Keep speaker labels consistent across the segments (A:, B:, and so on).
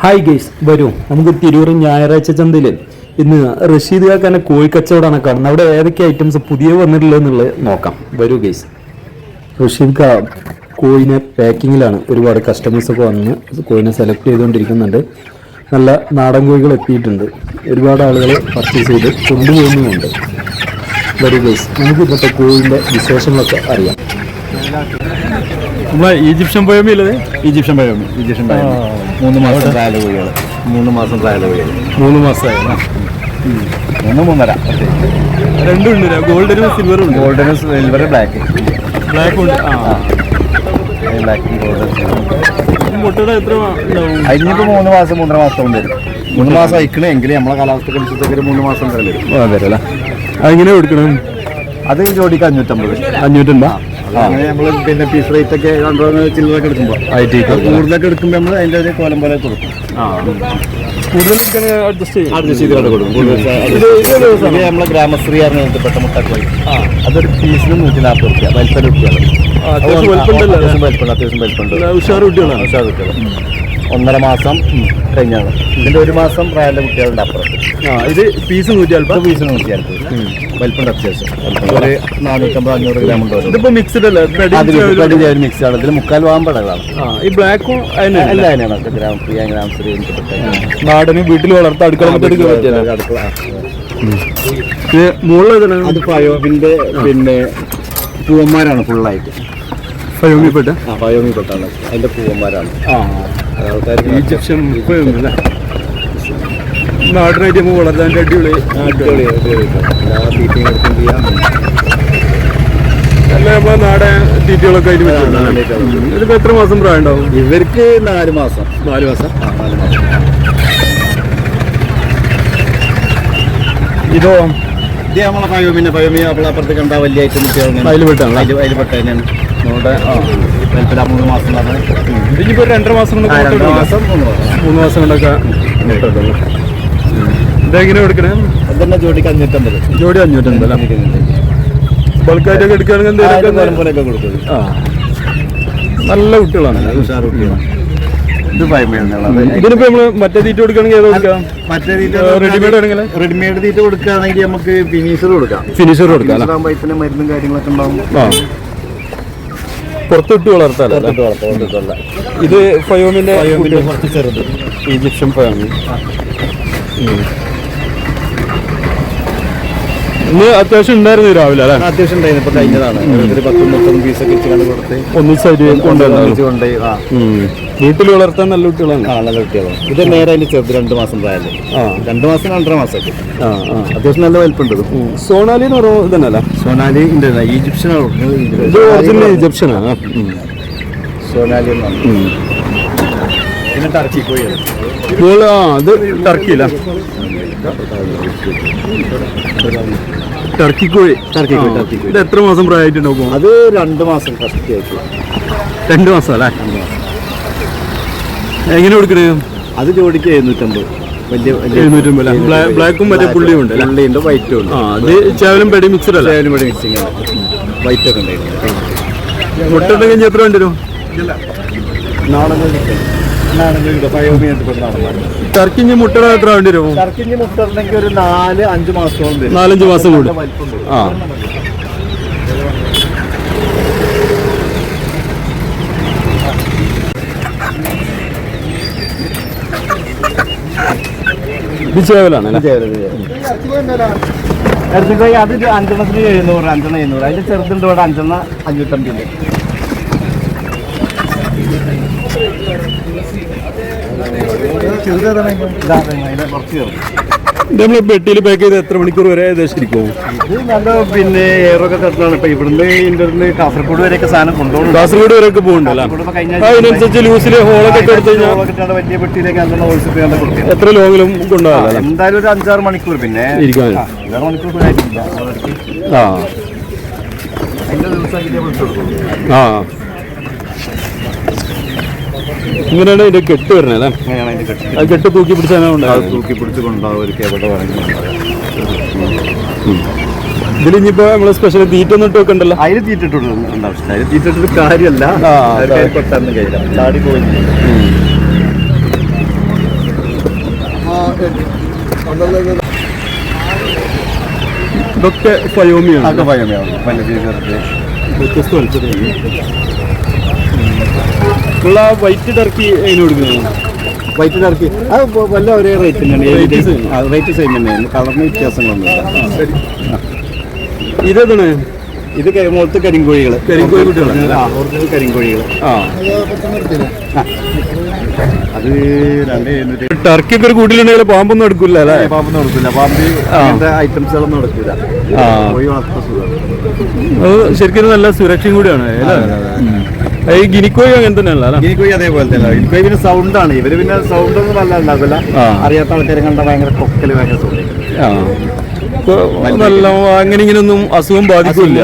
A: Hi guys വരൂ. നമുക്ക് തിരൂർ ഞായറാഴ്ച ചന്തയിൽ ഇന്ന് റഷീദ് കാക്കാന്റെ കോഴിക്കച്ചവടമാണ് കാണുന്നത്. അവിടെ ഏതൊക്കെ ഐറ്റംസ് പുതിയ വന്നിട്ടുള്ളത് എന്നുള്ളത് നോക്കാം. വരൂ ഗേസ് റഷീദ് കാ കോഴിനെ പാക്കിങ്ങിലാണ് ഒരുപാട് കസ്റ്റമേഴ്സ് ഒക്കെ വന്ന് കോഴിനെ സെലക്ട് ചെയ്തുകൊണ്ടിരിക്കുന്നുണ്ട്. നല്ല നാടൻ കോഴികൾ എത്തിയിട്ടുണ്ട്. ഒരുപാട് ആളുകൾ പർച്ചേസ് ചെയ്ത് കൊണ്ടുപോകുന്നുമുണ്ട്. വരൂ ഗേസ് നമുക്ക് ഇപ്പോഴത്തെ കോഴിന്റെ വിശേഷങ്ങളൊക്കെ അറിയാം. നമ്മളെ ഈജിപ്ഷ്യൻ അല്ലേ
B: ഈജിപ്ഷ്യൻ പഴമി ഈജിപ്ഷ്യൻ പഴമി മൂന്ന് മാസം ട്രയൽ കോഴികൾ മൂന്ന് മാസം ട്രയൽ കോഴികൾ
A: മൂന്ന് മാസമായി
B: മൂന്ന് മൂന്നര.
A: രണ്ടും ഉണ്ട് ഗോൾഡനും സിൽവറും ഉണ്ട്.
B: ഗോൾഡനും സിൽവർ ബ്ലാക്ക്
A: ബ്ലാക്ക് ഉണ്ട്. ആ.
B: ബ്ലാക്ക് ഗോൾഡൻ അതിനിപ്പോൾ മൂന്ന് മാസം മൂന്നര മാസം കൊണ്ട് വരും. മൂന്ന് മാസം അയക്കണേ എങ്കിൽ നമ്മളെ കാലാവസ്ഥ അനുസരിച്ചൊക്കെ മൂന്ന് മാസം വരും.
A: അതല്ലേ അതെങ്ങനെ കൊടുക്കണം?
B: അത് ജോഡിക്ക് അഞ്ഞൂറ്റമ്പത്.
A: അഞ്ഞൂറ്റുണ്ടോ
B: അങ്ങനെ നമ്മൾ പിന്നെ പീസ് റേറ്റ് ഒക്കെ രണ്ടോ ചില്ലറൊക്കെ എടുക്കുമ്പോൾ കൂടുതലൊക്കെ എടുക്കുമ്പോൾ നമ്മൾ അതിന്റെ ഒരു കോലം പോലെ കൊടുക്കും.
A: കൂടുതൽ അഡ്ജസ്റ്റ്
B: ചെയ്ത് കൊടുക്കും.
A: ഇത്
B: നമ്മളെ ഗ്രാമശ്രീ അറിഞ്ഞ പെട്ട അതൊരു പീസിന് നൂറ്റി നാൽപ്പത് റുപ്യ. വലിപ്പം റുപ്യാണ്
A: അത്യാവശ്യം
B: വലിപ്പമുണ്ട് അത്യാവശ്യം വലിപ്പമുണ്ട്
A: ഉഷാർ കുട്ടികളാണ്
B: ഉഷാർ കുട്ടികൾ ഒന്നര മാസം കഴിഞ്ഞാണ്. ഇതിന്റെ ഒരു മാസം പ്രായമുള്ള കുട്ടികളുണ്ട് അപ്പുറത്ത്.
A: ആ ഇത് പീസ് നൂറ്റി അല്പം
B: പീസ് നൂറ്റി അല്പം വലിപ്പമുണ്ട് അത്യാവശ്യം. ഒരു നാനൂറ്റമ്പത് അഞ്ഞൂറ് ഗ്രാം ഉണ്ട്
A: ഇതിപ്പോ മിക്സ്ഡ് അല്ലേ?
B: മിക്സ് ആണ്. ഇതിൽ മുക്കാൽ ഭാഗം പടകളാണ്
A: ഈ ബ്ലാക്കും
B: എല്ലാം അതിനാണ് ഗ്രാം പ്രിയ ഗ്രാം ശ്രീ
A: നാടന് വീട്ടിൽ വളർത്ത അടുക്കള
B: അടുക്കള
A: മുകളിൽ
B: അത് പയോബിന്റെ പിന്നെ പൂവന്മാരാണ് ഫുള്ളായിട്ട്
A: പയോമിപ്പെട്ട
B: ആ പയോമിപ്പെട്ടാണ് അതിന്റെ പൂവന്മാരാണ്.
A: ആ. ഈജിപ്ഷ്യൻ അല്ലേ നാടനായിട്ട് നമുക്ക് വളർത്താൻ അടിപൊളി. അല്ല നമ്മളെ നാടൻ തീറ്റകളൊക്കെ അതിന് ഇതിപ്പോ എത്ര മാസം പ്രായം ഉണ്ടാവും
B: ഇവർക്ക് നാല് മാസം.
A: നാല് മാസം? ഇതോ?
B: ഇത് നമ്മളെ പയോമിനെ. പയോമിയ അപ്പോൾ അപ്പുറത്ത് കണ്ട വലിയ ഐറ്റം
A: അതിൽ പെട്ടാണ്
B: അതിൽ പെട്ടാണ് നമ്മുടെ വലിപ്പില മൂന്ന് മാസം എന്ന് പറഞ്ഞാൽ
A: ഇതിപ്പോ രണ്ടര മാസം കൊണ്ട്
B: രണ്ട് മാസം മൂന്ന് മാസം.
A: മൂന്ന് മാസം കൊണ്ടൊക്കെ മുട്ട ഇടുള്ളൂ. ഇതെങ്ങനെ എടുക്കണേ
B: അതന്നെ ജോഡിക്ക് അഞ്ഞൂറ്റമ്പത്.
A: ജോഡി അഞ്ഞൂറ്റമ്പത് ബൾക്കായിട്ടൊക്കെ എടുക്കുകയാണെങ്കിൽ എന്തെങ്കിലും
B: കോലം കൊടുക്കും.
A: ആ. നല്ല കുട്ടികളാണ്.
B: ഉഷാർ കുട്ടികളാണ്. ഇത്
A: ഇതിനിപ്പോ നമ്മൾ മറ്റേ തീറ്റ കൊടുക്കുകയാണെങ്കിൽ ഏത് കൊടുക്കാം
B: മറ്റേ തീറ്റ
A: റെഡിമെയ്ഡ് ആണെങ്കിൽ?
B: റെഡിമെയ്ഡ് തീറ്റ കൊടുക്കുകയാണെങ്കിൽ നമുക്ക് ഫിനിഷർ കൊടുക്കാം.
A: ഫിനിഷർ കൊടുക്കാം
B: ഇതിന് മരുന്നും കാര്യങ്ങളൊക്കെ ഉണ്ടാവും.
A: ആ. പുറത്തിട്ട് വളർത്താൻ
B: പുറത്തിട്ട് വളർത്താം, പുറത്തിട്ട്
A: ഇത് ഫയോമിന്റെ
B: പയോമിന്റെ കുറച്ച് ചെറുത്.
A: Egyptian Fayoumi. ഇന്ന് അത്യാവശ്യം ഉണ്ടായിരുന്നു രാവിലെ അല്ലേ?
B: അത്യാവശ്യം ഉണ്ടായിരുന്നു. ഇപ്പൊ കഴിഞ്ഞതാണ്. ഒരു പത്ത് മുപ്പതും പീസൊക്കെ വെച്ച് കൊടുത്ത്
A: ഒന്നിച്ചായിട്ട് കൊണ്ടുവന്നു
B: കൊണ്ടുപോയി ആ.
A: വീട്ടിൽ വളർത്താൻ നല്ല കുട്ടികളാണ്.
B: ആ നല്ല കുട്ടികളാണ്. ഇത് നേരെ അതിന് ചെറുത് രണ്ട് മാസം പ്രായല്ലേ?
A: ആ.
B: രണ്ട് മാസം രണ്ടര മാസം
A: ആ ആ.
B: അത്യാവശ്യം നല്ല വലിപ്പുണ്ട് ഇത്.
A: സോണാലി എന്ന് പറയുമ്പോൾ ഇതന്നല്ല
B: സോനാലി ഉണ്ട് ഈജിപ്ഷ്യൻ
A: ഇത്. ഒറിജിനൽ ഈജിപ്ഷ്യനാണ്
B: സോനാലി എന്നാണ് പിന്നെ ടർക്കി പോയി
A: നിങ്ങൾ ആ ഇത് ടർക്കിയില്ല ടർക്കി കോഴി.
B: ടർക്കി കോഴി ടർക്കി കോഴി.
A: ഇത് എത്ര മാസം പ്രായമായിട്ടുണ്ടാവും?
B: അത് രണ്ട് മാസം ഫസ്റ്റ് ആയിട്ട്.
A: രണ്ട് മാസം അല്ലേ? എങ്ങനെ കൊടുക്കണേ?
B: അത് ജോഡിക്ക് എഴുന്നൂറ്റമ്പത്. വലിയ
A: എഴുന്നൂറ്റമ്പത് ബ്ലാക്കും മറ്റേ പുള്ളിയും ഉണ്ട്
B: പുള്ളിയുണ്ട് വൈറ്റും ഉണ്ട്.
A: അത് ചേവലും പെടി മിക്സഡ് അല്ല?
B: ചേവലും പെടി മിക്സിംഗ് ആണ്. വൈറ്റ് ഒക്കെ ഉണ്ടായിരുന്നു
A: മുട്ട ഉണ്ടെങ്കിൽ എത്ര വേണ്ടി വരും? ടർക്കിഞ്ഞ് മുട്ടയുടെ എത്ര വേണ്ടി വരും?
B: ടർക്കിഞ്ഞ് മുട്ട ഒരു നാല് അഞ്ച് മാസത്തോളം
A: നാലഞ്ച് മാസം കൂടും. ആ.
B: എടുത്തുപോയി അത് അഞ്ചെണ്ണത്തിന് എഴുന്നൂറ് അഞ്ചെണ്ണ എഴുന്നൂറ്. അതിന്റെ ചെറുതുണ്ട് ഇവിടെ അഞ്ചെണ്ണ അഞ്ഞൂറ്റമ്പതിൽ ഇതാ, അതിന്റെ കുറച്ച് ചെറുത്.
A: ഇത് നമ്മൾ പെട്ടിയിൽ പാക്ക് ചെയ്ത് എത്ര മണിക്കൂർ വരെ ഉദ്ദേശിച്ചിരിക്കും
B: ഇത് നല്ല പിന്നെ എയറൊക്കെ തട്ടാണ് ഇപ്പൊ ഇവിടുന്ന് ഇന്റർന്ന് കാസർഗോഡ് വരെയൊക്കെ സാധനം കൊണ്ടുപോകും
A: കാസർഗോഡ് വരെയൊക്കെ പോകുന്നുണ്ടല്ലോ അതിനനുസരിച്ച് ലൂസിൽ ഹോളൊക്കെ എടുത്തു കഴിഞ്ഞാൽ
B: വലിയ പെട്ടിയിലേക്ക് അങ്ങനെ കൊടുക്കും
A: എത്ര ലോങ്ങിലും കൊണ്ടുപോകാം
B: എന്തായാലും ഒരു അഞ്ചാറ് മണിക്കൂർ പിന്നെ.
A: ഇരിക്കാൻ.
B: ആ, അഞ്ചാറ് മണിക്കൂർ
A: ആ. ആ. ഇങ്ങനെയാണ് ഇതിന്റെ കെട്ട് വരുന്നത് അല്ലേ?
B: അങ്ങനെയാണ് അതിന്റെ കെട്ടി
A: കെട്ട് തൂക്കി പിടിച്ചാണ്
B: അത് തൂക്കി പിടിച്ച് കൊണ്ടുപോകും ഒരു
A: ഇതിൽ ഇനിയിപ്പോ നമ്മൾ സ്പെഷ്യൽ തീറ്റ ഒന്നും ഇട്ടൊക്കെ ഉണ്ടല്ലോ
B: അതിൽ തീറ്റിട്ടൊരു കാര്യമല്ല. കഴിയില്ല. ചാടി പോയി.
A: ഇതൊക്കെ ഫയോമിയാണ്.
B: അതൊക്കെ പീസ്
A: വ്യത്യസ്ത വലിച്ചത് ഉള്ള വൈറ്റ് ടർക്കി അതിന് കൊടുക്കുന്നത്?
B: വൈറ്റ് ടർക്കി അത് വല്ല ഒരേ റേറ്റ് തന്നെയാണ് റേറ്റ് സെയിം തന്നെയാണ്. കളറിന് വ്യത്യാസങ്ങളൊന്നുമില്ല
A: ഇതേതാണ്
B: ഇത് മുഖത്ത് കരിങ്കോഴികൾ
A: കരിങ്കോഴി കുട്ടികളാണ്.
B: കരിങ്കോഴികൾ
A: ആ
B: അത് രണ്ട്
A: ടർക്കിയൊക്കെ ഒരു കൂട്ടിലുണ്ടെങ്കിൽ പാമ്പൊന്നും എടുക്കില്ല അല്ലേ?
B: പാമ്പൊന്നും എടുക്കില്ല പാമ്പ്
A: ഐറ്റംസ്
B: അങ്ങനത്തെ ഐറ്റംസുകളൊന്നും എടുക്കില്ല
A: ആ.
B: കോഴി വളർത്ത സുഖം.
A: അത് ശരിക്കും നല്ല സുരക്ഷയും കൂടിയാണ്. ഈ ഗിനിക്കോയി അങ്ങനെ തന്നെയല്ല അല്ലേ?
B: ഗിനിക്കോഴി അതേപോലെ തന്നെ. ഗിനിക്കോയി പിന്നെ ആണ്. ഇവർ പിന്നെ സൗണ്ട് ഒന്നും നല്ല ഉണ്ടാക്കില്ല അറിയാത്ത ആൾക്കാരെ കണ്ട ഭയങ്കര കൊക്കൽ ഭയങ്കര സൗണ്ട്
A: നല്ല അങ്ങനെ ഇങ്ങനെയൊന്നും അസുഖം ബാധിക്കില്ല.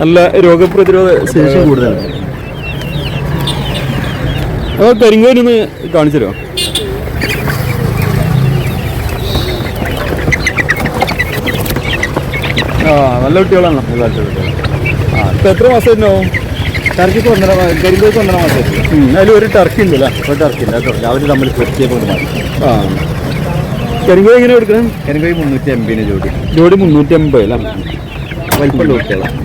A: നല്ല രോഗപ്രതിരോധ ശേഷി കൂടുതലാണ്. അപ്പോൾ കരിങ്കോയിനൊന്ന് കാണിച്ചല്ലോ ആ നല്ല കുട്ടികളാണ്. ആ ഇപ്പൊ എത്ര മാസം ഉണ്ടാവും
B: ടർക്കിക്ക് ഒന്നര കരിങ്കോഴിക്ക് ഒന്നര മാസം
A: അതിൽ ഒരു ടർക്കി ഉണ്ടല്ലോ
B: ഒരു ടർക്കി ടർക്കി അവർ തമ്മിൽ പ്രത്യേക
A: ആ. കരിങ്കോയി എങ്ങനെ കൊടുക്കണം
B: കരിങ്കോഴി മുന്നൂറ്റി എൺപതിന് ജോഡി.
A: ജോഡി മുന്നൂറ്റി അമ്പത് അല്ലേ?
B: വലിപ്പമുള്ള കുട്ടികളാണ്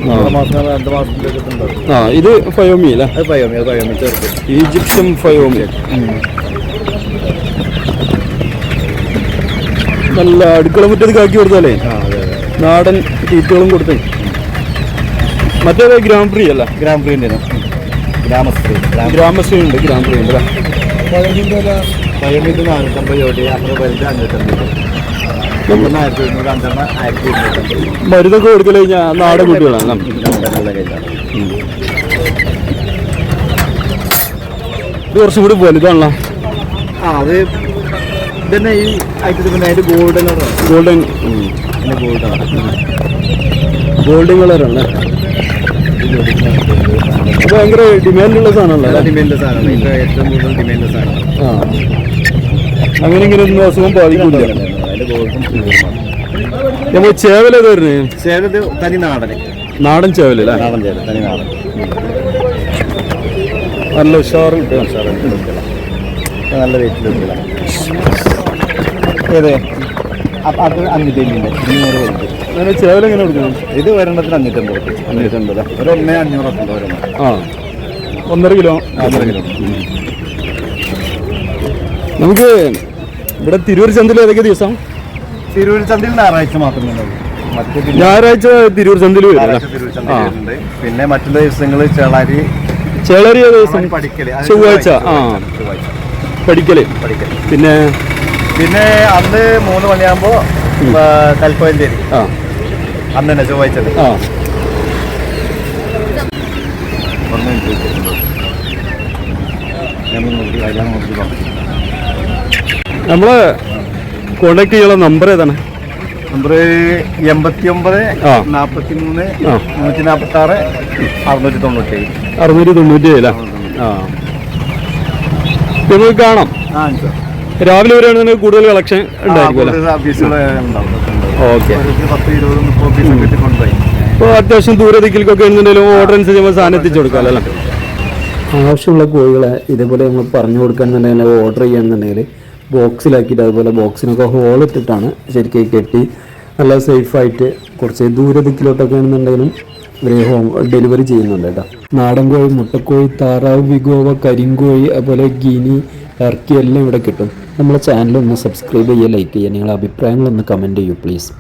A: ആ. ഇത് ഫയോമി അല്ലേ?
B: ചെറുത്.
A: Egyptian Fayoumi. നല്ല അടുക്കള മുറ്റത്ത് കാക്കി കൊടുത്താലേ? നാടൻ തീറ്റകളും കൊടുത്തേ. മറ്റേ ഗ്രാം ഫ്രീ അല്ല?
B: ഗ്രാം ഗ്രാമശ്രീ ഗ്രാമസ്ത്രീ
A: ഗ്രാമശ്രീ ഉണ്ട് ഗ്രാം ഫ്രീ ഉണ്ട് അല്ലേ?
B: പയോമിക്ക് നാനൂറ്റമ്പത് ജോഡി അത്ര വലുത് അഞ്ഞൂറ്റമ്പത് ഒന്ന് ആയിരത്തി എഴുന്നൂറ് അഞ്ചെണ്ണം ആയിരത്തി ഇരുന്നൂറ്റമ്പത്
A: മരുന്നൊക്കെ കൊടുക്കൽ കഴിഞ്ഞാൽ നാടൻ കുട്ടികളാണ് ഇത് കുറച്ചും കൂടി വലുതാണല്ലോ.
B: ആ അത് ഇതന്നെ ഈ ഐറ്റത്തിൽ പിന്നെ ഗോൾഡൻ
A: ഗോൾഡൻ.
B: പിന്നെ ഗോൾഡൻ
A: ഗോൾഡൻ കളറാണ് ഭയങ്കര ഡിമാൻഡുള്ള സാധനമല്ലോ ഡിമാൻഡുള്ള
B: ഡിമാൻഡ് സാധനമാണ് ഏറ്റവും കൂടുതൽ ഡിമാൻഡ് സാധനമാണ്
A: ആ. അങ്ങനെ ഇങ്ങനെ ഒന്നും അസുഖം ബാധിക്കില്ല നമ്മൾ ചേവല വരുന്നത്
B: തനി
A: നാടൻ. ചേവല അല്ലേ?
B: നാടൻ തനി നാടൻ.
A: നല്ല ഉഷാറ് കിട്ടും.
B: നല്ല ഏത്? അത് ഇരുന്നൂറ്
A: അങ്ങനെ ചേവല എങ്ങനെ കൊടുക്കണം
B: ഇത് ഒരെണ്ണത്തിന് അഞ്ഞൂറ്റമ്പത്
A: അഞ്ഞൂറ്റമ്പത്.
B: ഒരു ഒന്നേ അഞ്ഞൂറ്
A: ആ. ഒന്നര കിലോ.
B: ഒന്നര കിലോ.
A: നമുക്ക് ഇവിടെ തിരൂർ ചന്തയിൽ ഏതൊക്കെ ദിവസം?
B: തിരൂർ ചന്തയിൽ ഞായറാഴ്ച മാത്രമേ ഉണ്ടാവൂ
A: ഞായറാഴ്ച തിരൂർ ചന്തയിൽ
B: ഉണ്ട് പിന്നെ മറ്റുള്ള ദിവസങ്ങൾ ചേളാരി
A: ചേളരി ദിവസം? ചൊവ്വാഴ്ച. ആ.
B: പഠിക്കൽ.
A: പിന്നെ?
B: പിന്നെ അന്ന് മൂന്ന് മണിയാകുമ്പോ
A: കൽപ്പഞ്ചേരി
B: അന്ന് തന്നെ ചൊവ്വാഴ്ച ഞാൻ നോക്കി കല്യാണം നോക്കി പറഞ്ഞു
A: നമ്മളെ കോണ്ടാക്ട് ചെയ്യാനുള്ള നമ്പർ ഏതാണ്?
B: നമ്പർ എൺപത്തി ഒമ്പത്
A: ആ.
B: നാൽപ്പത്തി മൂന്ന്. നൂറ്റി നാൽപ്പത്തി ആറ് അറുന്നൂറ്റി തൊണ്ണൂറ്റി ഏഴ്
A: അറുന്നൂറ്റി തൊണ്ണൂറ്റി ഏഴ് ആ നമുക്ക് കാണാം
B: ആ സാർ
A: രാവിലെ വരികയാണെന്നുണ്ടെങ്കിൽ കൂടുതൽ കളക്ഷൻ ഓക്കെ. ഇപ്പോൾ അത്യാവശ്യം ദൂര ദിക്കിലേക്കൊക്കെ ആണെന്നുണ്ടെങ്കിലും ഓർഡർ അനുസരിച്ച് നമ്മൾ സാധനം എത്തിച്ചു കൊടുക്കാമല്ലോ ആവശ്യമുള്ള കോഴികളെ ഇതേപോലെ നമ്മൾ പറഞ്ഞു കൊടുക്കുകയാണെന്നുണ്ടെങ്കിൽ ഓർഡർ ചെയ്യുകയാണെന്നുണ്ടെങ്കിൽ ബോക്സിലാക്കിയിട്ട് അതുപോലെ ബോക്സിനൊക്കെ ഹോൾ ഇട്ടിട്ടാണ് ശരിക്കും കെട്ടി നല്ല സേഫായിട്ട് കുറച്ച് ദൂര ദിക്കിലോട്ടൊക്കെ ആണെന്നുണ്ടെങ്കിലും ഇവർ ഹോം ഡെലിവറി ചെയ്യുന്നുണ്ട് കേട്ടോ. നാടൻ കോഴി മുട്ടക്കോഴി താറാവ് വിഗോവ കരിങ്കോഴി അതുപോലെ ഗിനി ഇറക്കി എല്ലാം ഇവിടെ കിട്ടും. നമ്മളെ ചാനലൊന്ന് സബ്സ്ക്രൈബ് ചെയ്യുക ലൈക്ക് ചെയ്യുക. നിങ്ങളുടെ അഭിപ്രായങ്ങളൊന്ന് കമന്റ് ചെയ്യൂ പ്ലീസ്